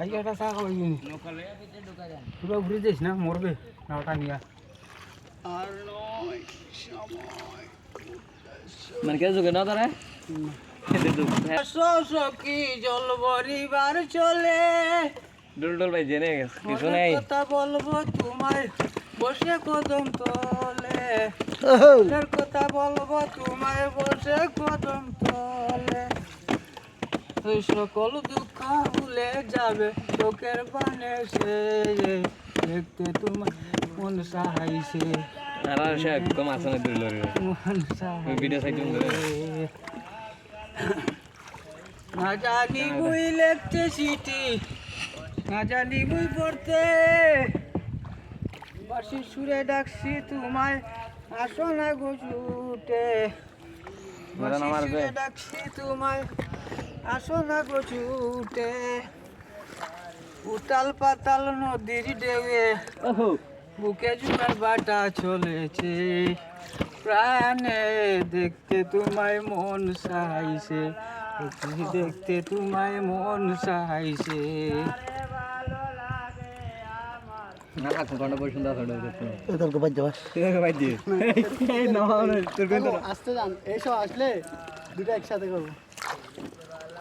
আজকে একটা চা খাওয়াই দিন পুরো ঘুরে যাইস না মরবে নাওটা নিয়া। আর নয় সময় মানে কে যোগে না তারা সখী জল বরিবার চলে। ডুল ডুল ভাই জেনে গেছে কিছু নেই। কথা বলব তোমায় বসে কদম তলে। কথা বলব তোমায় বসে কদম তলে। সকল দুঃখ ভুলে যাবে চোখের পানে সে। দেখতে তোমার মন সাহাইছে আর সে একদম আসনে দুল লরি ভিডিও সাইড না জানি বই লিখতে সিটি। না জানি বই পড়তে। বাসি সুরে ডাকছি তোমায়। আসো না গো ছুটে। সুরে ডাকছি তোমায়। আসো না গো ছুটে উতাল পাতাল নদীর ওহো। বুকে জুয়ার বাটা চলেছে। প্রাণে দেখতে তোমায় মন সাহাইছে দেখতে দেখতে তোমায় মন এইসব আসলে দুটো একসাথে করব না না বুঝলে বাবা ভালো লাগে আমার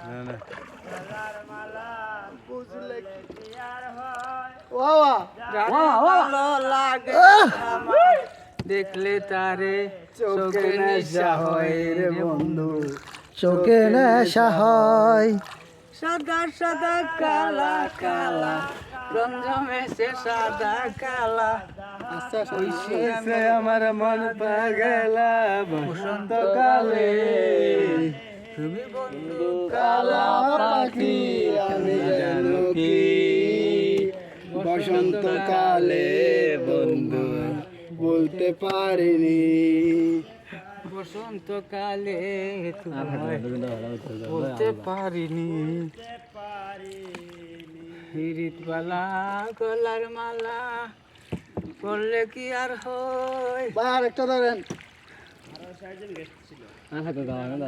দেখলে তারে চোখে নেশা হয় রে বন্ধু। চোখে নেশা হয়। সাদা সাদা কালা কালা। রঞ্জমে সে সাদা কালা। আস্তে আস্তে ওই সে আমার মন পাগলা বসন্তকালে। তুমি বন্ধু কালা পাখি আমি জানো কি? বসন্তকালে বন্ধু বলতে পারিনি। বসন্তকালে বলতে পারিনি। হিরিতবালা গলার মালা করলে কি আর হয়? আর একটা ধরেন। না থাকো গাওয়া না।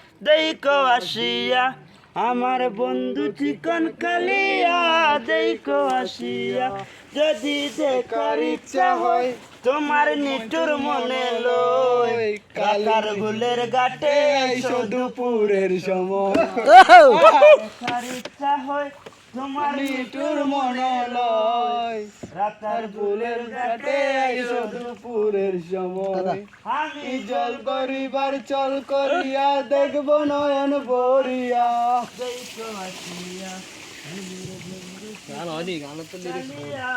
দেখো আসিয়া আমার বন্ধু চিকন কালিয়া দেখো আসিয়া যদি দেখার ইচ্ছা হয় তোমার নিটুর মনে লই কাকার গুলের গাটে আইসো দুপুরের সময়। ইচ্ছা হয় তোমার নিটুর মনে লই রাতার গুলের গাটে আইসো দুপুরের সময়। আমি জল করিবার চল করিয়া দেখব নয়ন ভরিয়া। গান হয়নি গান তো কালিয়া